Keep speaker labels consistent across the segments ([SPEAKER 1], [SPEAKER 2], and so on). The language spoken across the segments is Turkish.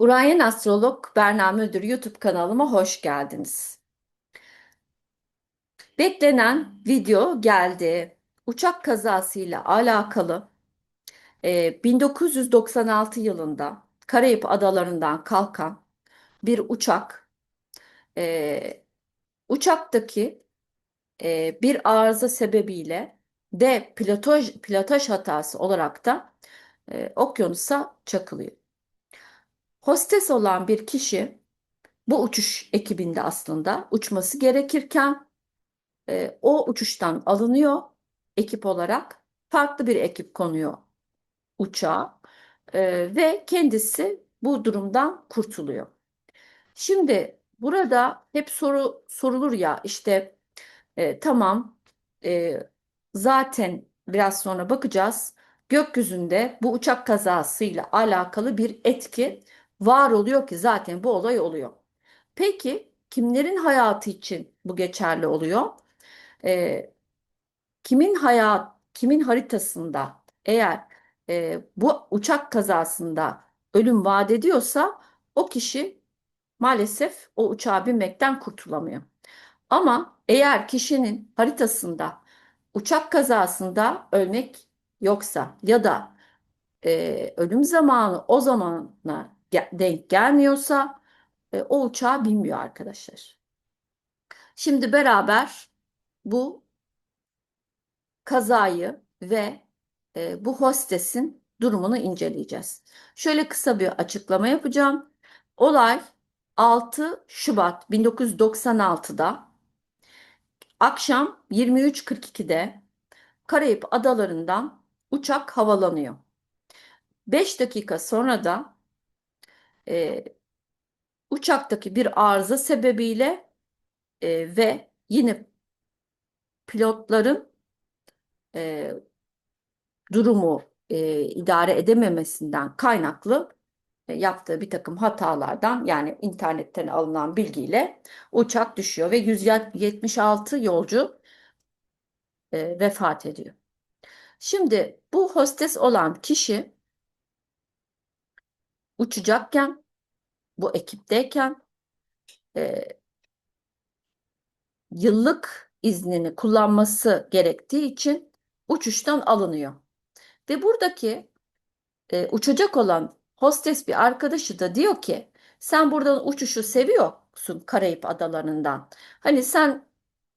[SPEAKER 1] Urayen Astrolog Berna Müdür YouTube kanalıma hoş geldiniz. Beklenen video geldi. Uçak kazasıyla alakalı e, 1996 yılında Karayip Adalarından kalkan bir uçak e, uçaktaki e, bir arıza sebebiyle de pilotaj, pilotaj hatası olarak da e, okyanusa çakılıyor. Hostes olan bir kişi bu uçuş ekibinde aslında uçması gerekirken e, o uçuştan alınıyor ekip olarak. Farklı bir ekip konuyor uçağa e, ve kendisi bu durumdan kurtuluyor. Şimdi burada hep soru sorulur ya işte e, tamam zaten biraz sonra bakacağız gökyüzünde bu uçak kazasıyla alakalı bir etki var oluyor ki zaten bu olay oluyor. Peki kimlerin hayatı için bu geçerli oluyor? E, kimin hayat, kimin haritasında eğer e, bu uçak kazasında ölüm vaat ediyorsa o kişi maalesef o uçağa binmekten kurtulamıyor. Ama eğer kişinin haritasında uçak kazasında ölmek yoksa ya da e, ölüm zamanı o zamana denk gelmiyorsa e, o uçağa binmiyor arkadaşlar. Şimdi beraber bu kazayı ve e, bu hostesin durumunu inceleyeceğiz. Şöyle kısa bir açıklama yapacağım. Olay 6 Şubat 1996'da akşam 23.42'de Karayip adalarından uçak havalanıyor. 5 dakika sonra da e, uçaktaki bir arıza sebebiyle e, ve yine pilotların e, durumu e, idare edememesinden kaynaklı e, yaptığı bir takım hatalardan yani internetten alınan bilgiyle uçak düşüyor ve 176 yolcu e, vefat ediyor. Şimdi bu hostes olan kişi uçacakken bu ekipteyken e, yıllık iznini kullanması gerektiği için uçuştan alınıyor. Ve buradaki e, uçacak olan hostes bir arkadaşı da diyor ki sen buradan uçuşu seviyorsun Karayip adalarından. Hani sen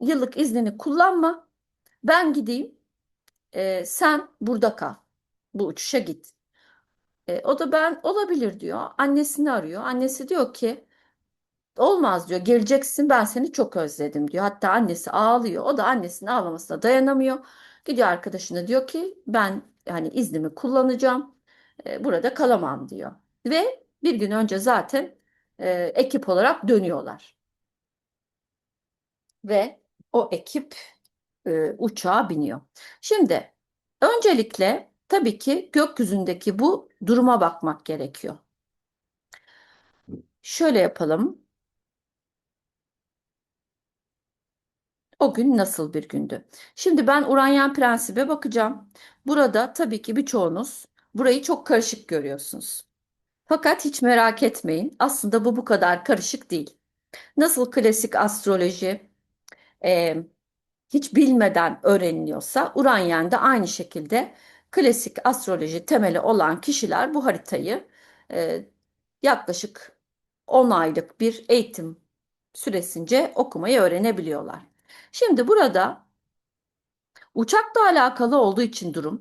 [SPEAKER 1] yıllık iznini kullanma ben gideyim e, sen burada kal bu uçuşa git. E, o da ben olabilir diyor annesini arıyor annesi diyor ki olmaz diyor geleceksin ben seni çok özledim diyor. Hatta annesi ağlıyor o da annesinin ağlamasına dayanamıyor. Gidiyor arkadaşına diyor ki ben hani iznimi kullanacağım. E, burada kalamam diyor. Ve bir gün önce zaten e, ekip olarak dönüyorlar. Ve o ekip e, uçağa biniyor. Şimdi öncelikle tabii ki gökyüzündeki bu duruma bakmak gerekiyor. Şöyle yapalım. O gün nasıl bir gündü? Şimdi ben Uranyen prensibe bakacağım. Burada tabii ki birçoğunuz burayı çok karışık görüyorsunuz. Fakat hiç merak etmeyin. Aslında bu bu kadar karışık değil. Nasıl klasik astroloji e, hiç bilmeden öğreniliyorsa Uranyen de aynı şekilde klasik astroloji temeli olan kişiler bu haritayı e, yaklaşık 10 aylık bir eğitim süresince okumayı öğrenebiliyorlar. Şimdi burada uçakla alakalı olduğu için durum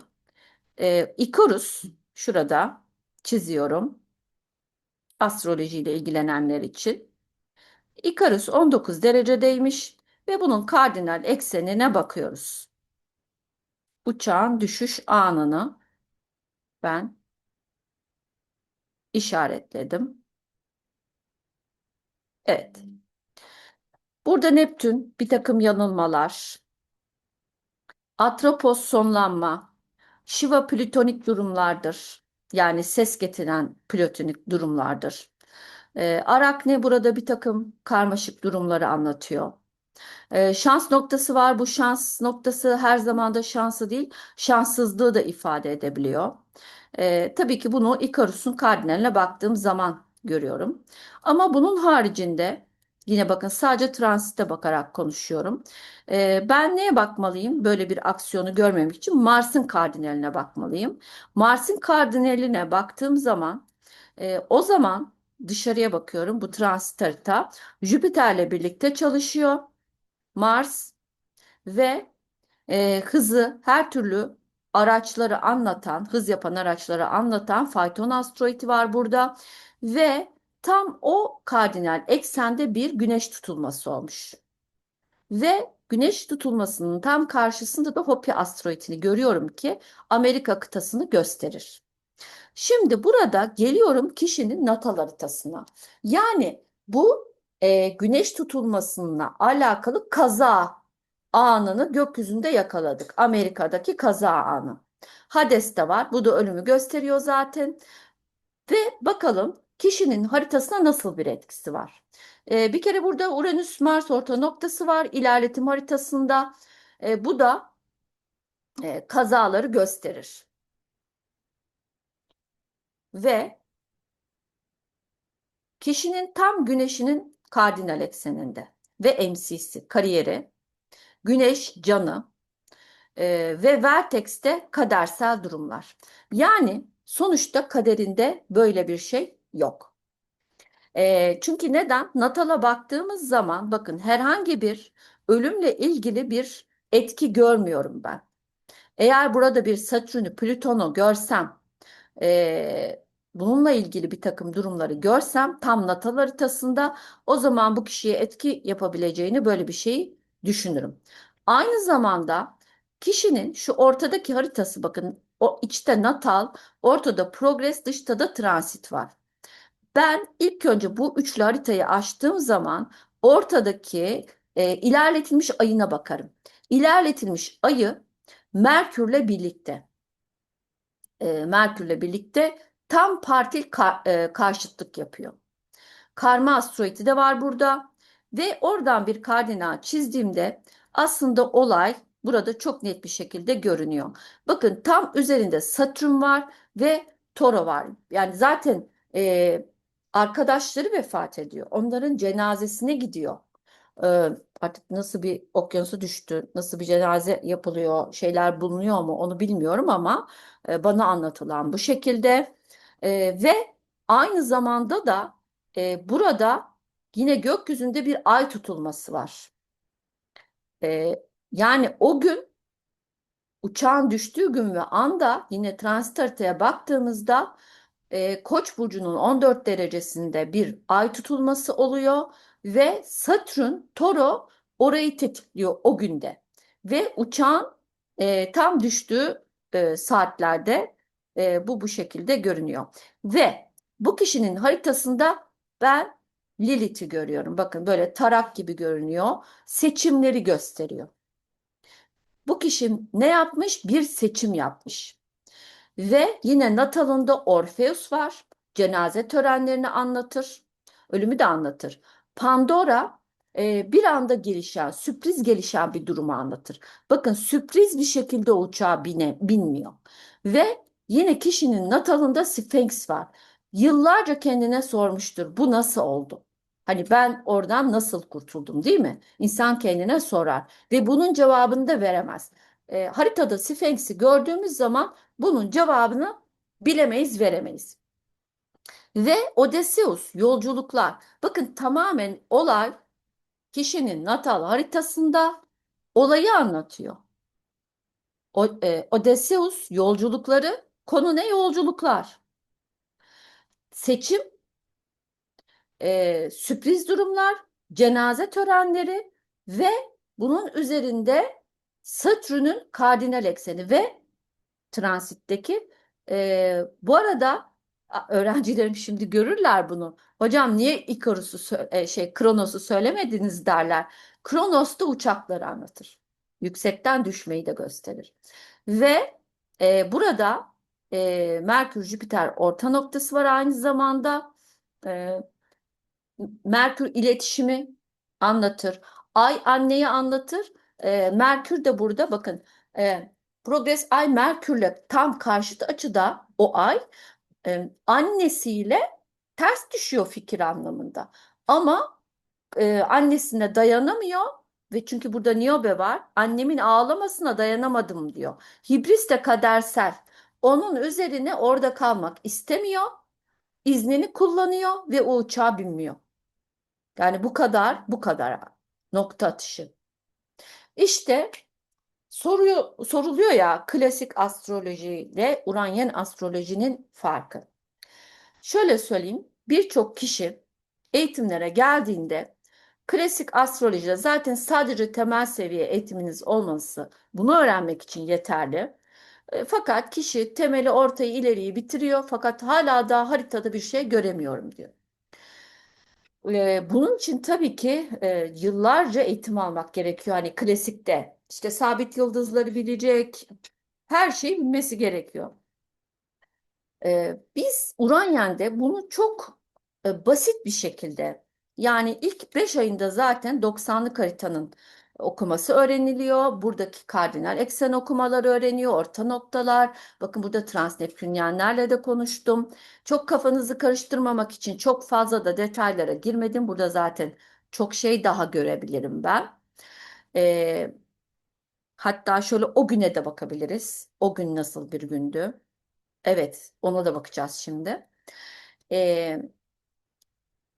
[SPEAKER 1] e, Icarus şurada çiziyorum astrolojiyle ilgilenenler için. Icarus 19 derecedeymiş ve bunun kardinal eksenine bakıyoruz. Uçağın düşüş anını ben işaretledim. Evet. Burada Neptün bir takım yanılmalar, Atropos sonlanma, Şiva plütonik durumlardır. Yani ses getiren plütonik durumlardır. Ee, Arakne burada bir takım karmaşık durumları anlatıyor. Ee, şans noktası var. Bu şans noktası her zaman da şansı değil, şanssızlığı da ifade edebiliyor. Ee, tabii ki bunu Ikarus'un kardinaline baktığım zaman görüyorum. Ama bunun haricinde yine bakın sadece transite bakarak konuşuyorum. Ee, ben neye bakmalıyım? Böyle bir aksiyonu görmemek için Mars'ın kardinaline bakmalıyım. Mars'ın kardinaline baktığım zaman e, o zaman dışarıya bakıyorum. Bu transit harita Jüpiter'le birlikte çalışıyor. Mars ve e, hızı her türlü araçları anlatan, hız yapan araçları anlatan fayton asteroidi var burada ve tam o kardinal eksende bir güneş tutulması olmuş. Ve güneş tutulmasının tam karşısında da Hopi asteroidini görüyorum ki Amerika kıtasını gösterir. Şimdi burada geliyorum kişinin natal haritasına. Yani bu e, güneş tutulmasına alakalı kaza anını gökyüzünde yakaladık. Amerika'daki kaza anı. Hades'te var. Bu da ölümü gösteriyor zaten. Ve bakalım kişinin haritasına nasıl bir etkisi var. E, bir kere burada Uranüs-Mars orta noktası var ilerletim haritasında. E, bu da e, kazaları gösterir. Ve kişinin tam güneşinin kardinal ekseninde ve MC'si, kariyeri, güneş canı e, ve vertex'te kadersel durumlar. Yani sonuçta kaderinde böyle bir şey yok. E, çünkü neden? Natal'a baktığımız zaman bakın herhangi bir ölümle ilgili bir etki görmüyorum ben. Eğer burada bir Satürn'ü, Plüton'u görsem e, bununla ilgili bir takım durumları görsem tam natal haritasında o zaman bu kişiye etki yapabileceğini böyle bir şeyi düşünürüm. Aynı zamanda kişinin şu ortadaki haritası bakın o içte natal, ortada progres, dışta da transit var. Ben ilk önce bu üçlü haritayı açtığım zaman ortadaki e, ilerletilmiş ayına bakarım. İlerletilmiş ayı Merkürle birlikte e, Merkürle birlikte tam partil ka e, karşıtlık yapıyor. Karma asteroidi de var burada ve oradan bir kardinal çizdiğimde aslında olay burada çok net bir şekilde görünüyor. Bakın tam üzerinde Satürn var ve Toro var. Yani zaten e, arkadaşları vefat ediyor. Onların cenazesine gidiyor. E, artık nasıl bir okyanusu düştü, nasıl bir cenaze yapılıyor, şeyler bulunuyor mu onu bilmiyorum ama e, bana anlatılan bu şekilde. E, ve aynı zamanda da e, burada yine gökyüzünde bir ay tutulması var. E, yani o gün uçağın düştüğü gün ve anda yine transit haritaya baktığımızda e, Koç burcunun 14 derecesinde bir ay tutulması oluyor ve Satürn Toro orayı tetikliyor o günde ve uçağın e, tam düştüğü e, saatlerde e, bu bu şekilde görünüyor ve bu kişinin haritasında ben Lilith'i görüyorum. Bakın böyle tarak gibi görünüyor. Seçimleri gösteriyor. Bu kişi ne yapmış? Bir seçim yapmış. Ve yine Natal'ında Orpheus var. Cenaze törenlerini anlatır. Ölümü de anlatır. Pandora e, bir anda gelişen, sürpriz gelişen bir durumu anlatır. Bakın sürpriz bir şekilde uçağa bine, binmiyor. Ve yine kişinin Natal'ında Sphinx var. Yıllarca kendine sormuştur. Bu nasıl oldu? Hani ben oradan nasıl kurtuldum değil mi? İnsan kendine sorar ve bunun cevabını da veremez. E, haritada Sphinx'i gördüğümüz zaman bunun cevabını bilemeyiz, veremeyiz. Ve Odysseus yolculuklar. Bakın tamamen olay kişinin natal haritasında olayı anlatıyor. O, e, Odysseus yolculukları konu ne yolculuklar? Seçim, e, sürpriz durumlar, cenaze törenleri ve bunun üzerinde Satürn'ün kardinal ekseni ve transitteki e, bu arada öğrencilerim şimdi görürler bunu. Hocam niye Ikarus'u e, şey Kronos'u söylemediniz derler. Kronos da uçakları anlatır. Yüksekten düşmeyi de gösterir. Ve e, burada e, Merkür Jüpiter orta noktası var aynı zamanda. E, Merkür iletişimi anlatır. Ay anneyi anlatır. E, Merkür de burada bakın e, Progres Ay Merkür'le tam karşıt açıda o ay e, annesiyle ters düşüyor fikir anlamında. Ama e, annesine dayanamıyor ve çünkü burada Niobe var. Annemin ağlamasına dayanamadım diyor. Hibris de kadersel. Onun üzerine orada kalmak istemiyor. İznini kullanıyor ve o uçağa binmiyor. Yani bu kadar, bu kadar nokta atışı. İşte soruyor, soruluyor ya klasik astroloji ile Uranyen astrolojinin farkı. Şöyle söyleyeyim, birçok kişi eğitimlere geldiğinde klasik astrolojide zaten sadece temel seviye eğitiminiz olması bunu öğrenmek için yeterli. E, Fakat kişi temeli ortayı ileriyi bitiriyor fakat hala daha haritada bir şey göremiyorum diyor. E, Bunun için tabii ki e, yıllarca eğitim almak gerekiyor. Hani klasikte işte sabit yıldızları bilecek, her şeyi bilmesi gerekiyor. Ee, biz Uranyen'de bunu çok e, basit bir şekilde yani ilk 5 ayında zaten 90'lık haritanın okuması öğreniliyor. Buradaki kardinal eksen okumaları öğreniyor, orta noktalar. Bakın burada transneptünyenlerle de konuştum. Çok kafanızı karıştırmamak için çok fazla da detaylara girmedim. Burada zaten çok şey daha görebilirim ben. Ee, hatta şöyle o güne de bakabiliriz. O gün nasıl bir gündü? Evet, ona da bakacağız şimdi. Ee,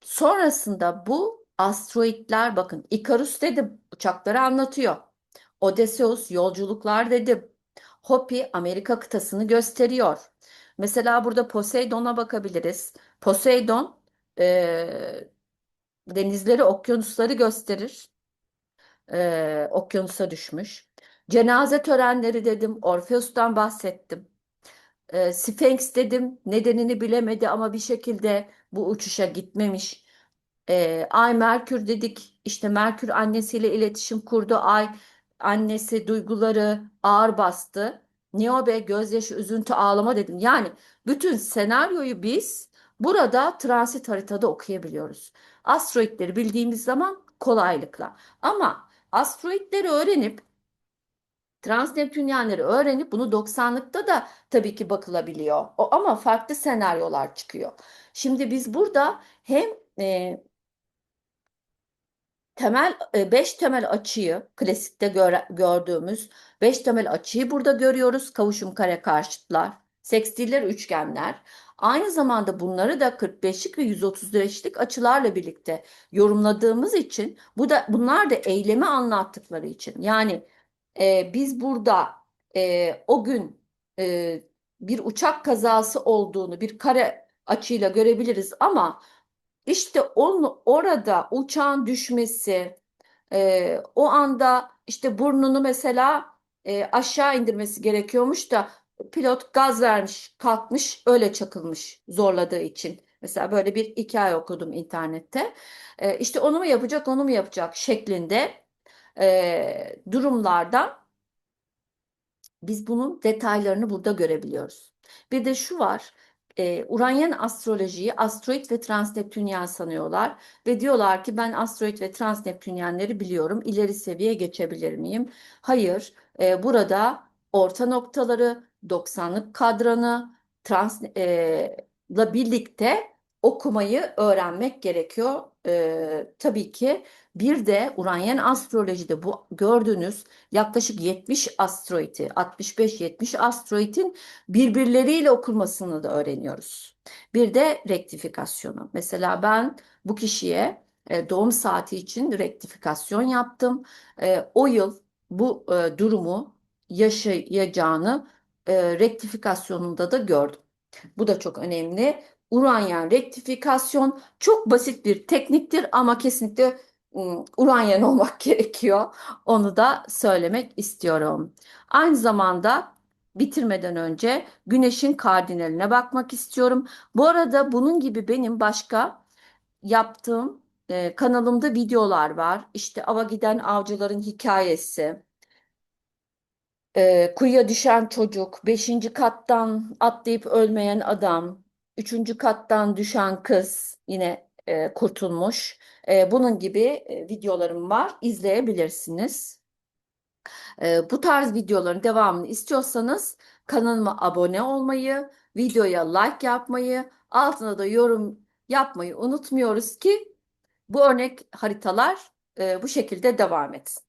[SPEAKER 1] sonrasında bu asteroidler bakın Ikarus dedim uçakları anlatıyor. Odysseus yolculuklar dedim. Hopi Amerika kıtasını gösteriyor. Mesela burada Poseidon'a bakabiliriz. Poseidon e, denizleri, okyanusları gösterir. E, okyanusa düşmüş. Cenaze törenleri dedim. Orpheus'tan bahsettim. E, Sphinx dedim nedenini bilemedi ama bir şekilde bu uçuşa gitmemiş. E, Ay Merkür dedik işte Merkür annesiyle iletişim kurdu. Ay annesi duyguları ağır bastı. Niobe gözyaşı, üzüntü, ağlama dedim. Yani bütün senaryoyu biz burada transit haritada okuyabiliyoruz. Asteroidleri bildiğimiz zaman kolaylıkla. Ama asteroidleri öğrenip Transneptünyenleri öğrenip bunu 90'lıkta da tabii ki bakılabiliyor. O, ama farklı senaryolar çıkıyor. Şimdi biz burada hem e, temel 5 temel açıyı klasikte gör- gördüğümüz 5 temel açıyı burada görüyoruz. Kavuşum kare karşıtlar, sekstiller, üçgenler. Aynı zamanda bunları da 45'lik ve 135'lik açılarla birlikte yorumladığımız için bu da bunlar da eylemi anlattıkları için yani e, biz burada e, o gün e, bir uçak kazası olduğunu bir kare açıyla görebiliriz ama işte onun orada uçağın düşmesi e, o anda işte burnunu mesela e, aşağı indirmesi gerekiyormuş da pilot gaz vermiş kalkmış öyle çakılmış zorladığı için. Mesela böyle bir hikaye okudum internette. E, işte onu mu yapacak onu mu yapacak şeklinde e, durumlardan biz bunun detaylarını burada görebiliyoruz. Bir de şu var, e, Uranyen astrolojiyi asteroid ve transneptünyen sanıyorlar ve diyorlar ki ben asteroid ve transneptünyenleri biliyorum, ileri seviyeye geçebilir miyim? Hayır, e, burada orta noktaları, 90'lık kadranı, trans, e, la birlikte okumayı öğrenmek gerekiyor. E, tabii ki bir de Uranyen astrolojide bu gördüğünüz yaklaşık 70 asteroidi, 65-70 asteroidin birbirleriyle okunmasını da öğreniyoruz. Bir de rektifikasyonu. Mesela ben bu kişiye e, doğum saati için rektifikasyon yaptım. E, o yıl bu e, durumu yaşayacağını rektifikasyonunda da gördüm. Bu da çok önemli. Uranyen rektifikasyon çok basit bir tekniktir ama kesinlikle Uranyen olmak gerekiyor. Onu da söylemek istiyorum. Aynı zamanda bitirmeden önce Güneş'in kardinaline bakmak istiyorum. Bu arada bunun gibi benim başka yaptığım e, kanalımda videolar var. İşte ava giden avcıların hikayesi, e, kuyuya düşen çocuk, beşinci kattan atlayıp ölmeyen adam, üçüncü kattan düşen kız yine e, kurtulmuş. E, bunun gibi e, videolarım var. İzleyebilirsiniz. Bu tarz videoların devamını istiyorsanız kanalıma abone olmayı, videoya like yapmayı, altına da yorum yapmayı unutmuyoruz ki bu örnek haritalar bu şekilde devam etsin.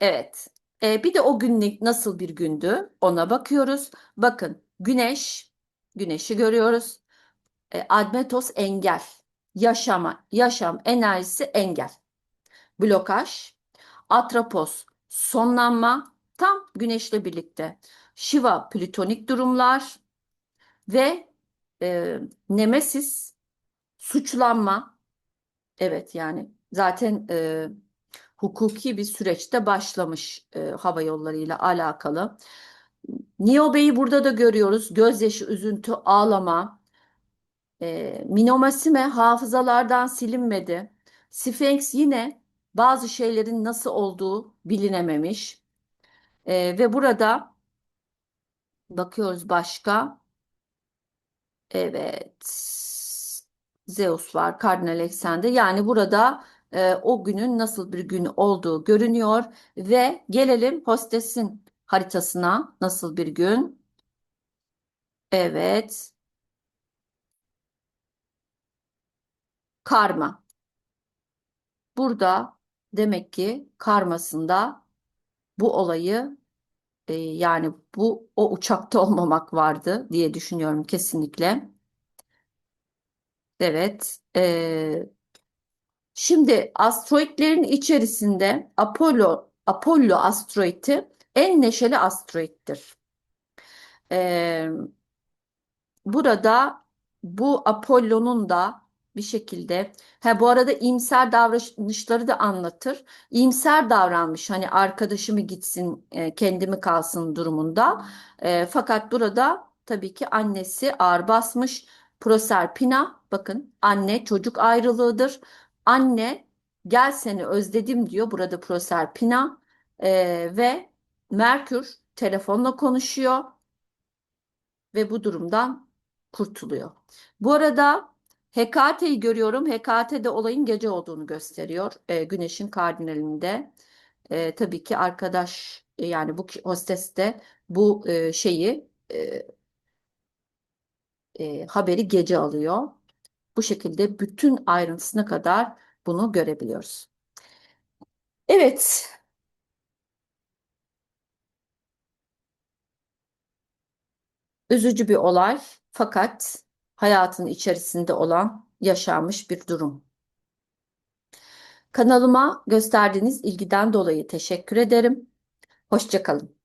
[SPEAKER 1] Evet. Bir de o günlük nasıl bir gündü ona bakıyoruz. Bakın güneş, güneşi görüyoruz. E, Admetos engel, yaşama, yaşam enerjisi engel. Blokaj, Atropos sonlanma, tam güneşle birlikte. Shiva plütonik durumlar ve e, Nemesis suçlanma. Evet yani zaten e, hukuki bir süreçte başlamış e, hava yollarıyla alakalı. Niobe'yi burada da görüyoruz. Gözyaşı, üzüntü, ağlama. E, Minomasime hafızalardan silinmedi. Sphinx yine bazı şeylerin nasıl olduğu bilinememiş. E, ve burada bakıyoruz başka. Evet. Zeus var, Kardinal Alexander. Yani burada e, o günün nasıl bir gün olduğu görünüyor ve gelelim hostesin haritasına. Nasıl bir gün? Evet. Karma. Burada demek ki karmasında bu olayı e, yani bu o uçakta olmamak vardı diye düşünüyorum kesinlikle. Evet. E, Şimdi asteroidlerin içerisinde Apollo Apollo asteroidi en neşeli asteroittir. Ee, burada bu Apollo'nun da bir şekilde ha bu arada iyimser davranışları da anlatır. İyimser davranmış hani arkadaşımı gitsin e, kendimi kalsın durumunda. E, fakat burada tabii ki annesi ağır basmış. Proserpina bakın anne çocuk ayrılığıdır. Anne gel seni özledim diyor burada Proserpina E, ve Merkür telefonla konuşuyor ve bu durumdan kurtuluyor. Bu arada Hekate'yi görüyorum. Hekate de olayın gece olduğunu gösteriyor. E, Güneşin kardinalinde. E, tabii ki arkadaş e, yani bu hostes de bu e, şeyi e, e, haberi gece alıyor. Bu şekilde bütün ayrıntısına kadar bunu görebiliyoruz. Evet, üzücü bir olay fakat hayatın içerisinde olan yaşanmış bir durum. Kanalıma gösterdiğiniz ilgiden dolayı teşekkür ederim. Hoşça kalın.